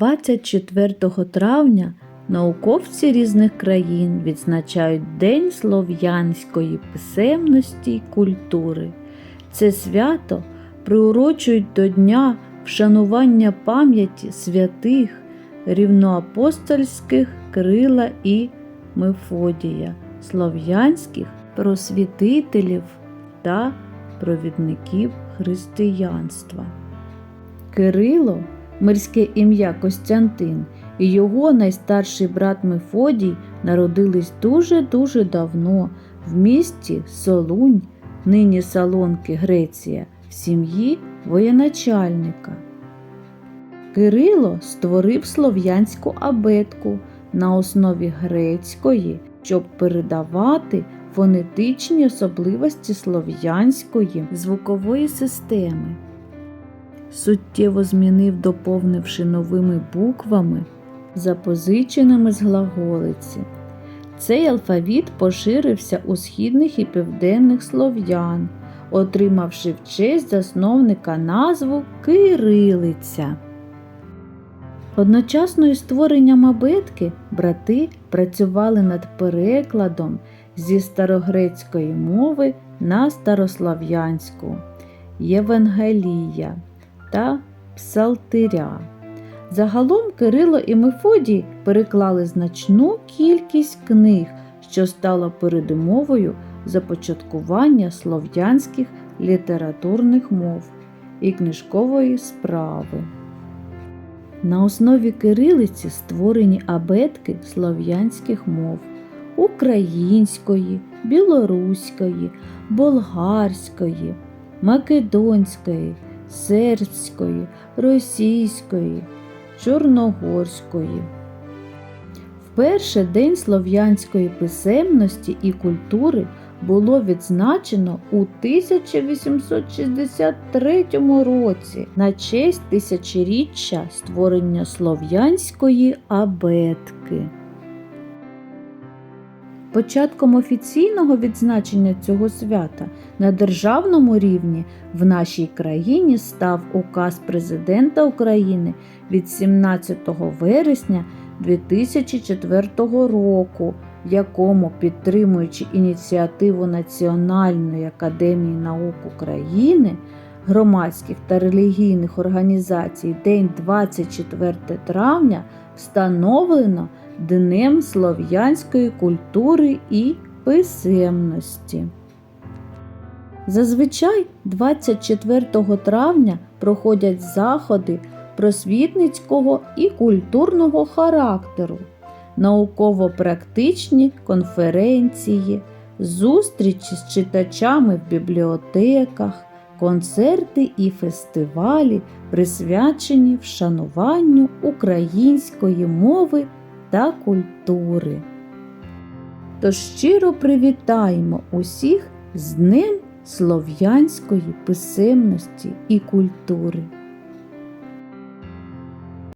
24 травня науковці різних країн відзначають День слов'янської писемності й культури. Це свято приурочують до Дня вшанування пам'яті святих рівноапостольських Кирила і Мефодія, слов'янських просвітителів та провідників християнства. Кирило, мирське ім'я Костянтин, і його найстарший брат Мефодій народились дуже-дуже давно в місті Солунь, нині Салонки, Греція, в сім'ї воєначальника. Кирило створив слов'янську абетку на основі грецької, щоб передавати фонетичні особливості слов'янської звукової системи. Суттєво змінив, доповнивши новими буквами, запозиченими з глаголиці. Цей алфавіт поширився у східних і південних слов'ян, отримавши в честь засновника назву Кирилиця. Одночасно із створенням абетки брати працювали над перекладом зі старогрецької мови на старослав'янську Євангелія та Псалтиря. Загалом Кирило і Мефодій переклали значну кількість книг, що стало передумовою започаткування слов'янських літературних мов і книжкової справи. На основі кирилиці створені абетки слов'янських мов української, білоруської, болгарської, македонської, сербської, російської, чорногорської. Вперше День слов'янської писемності і культури було відзначено у 1863 році на честь тисячоріччя створення слов'янської абетки. Початком офіційного відзначення цього свята на державному рівні в нашій країні став указ президента України від 17 вересня 2004 року, в якому, підтримуючи ініціативу Національної академії наук України, громадських та релігійних організацій День 24 травня встановлено Днем слов'янської культури і писемності. Зазвичай 24 травня проходять заходи просвітницького і культурного характеру, науково-практичні конференції, зустрічі з читачами в бібліотеках, концерти і фестивалі, присвячені вшануванню української мови та культури. Тож щиро привітаємо усіх з Днем слов'янської писемності і культури.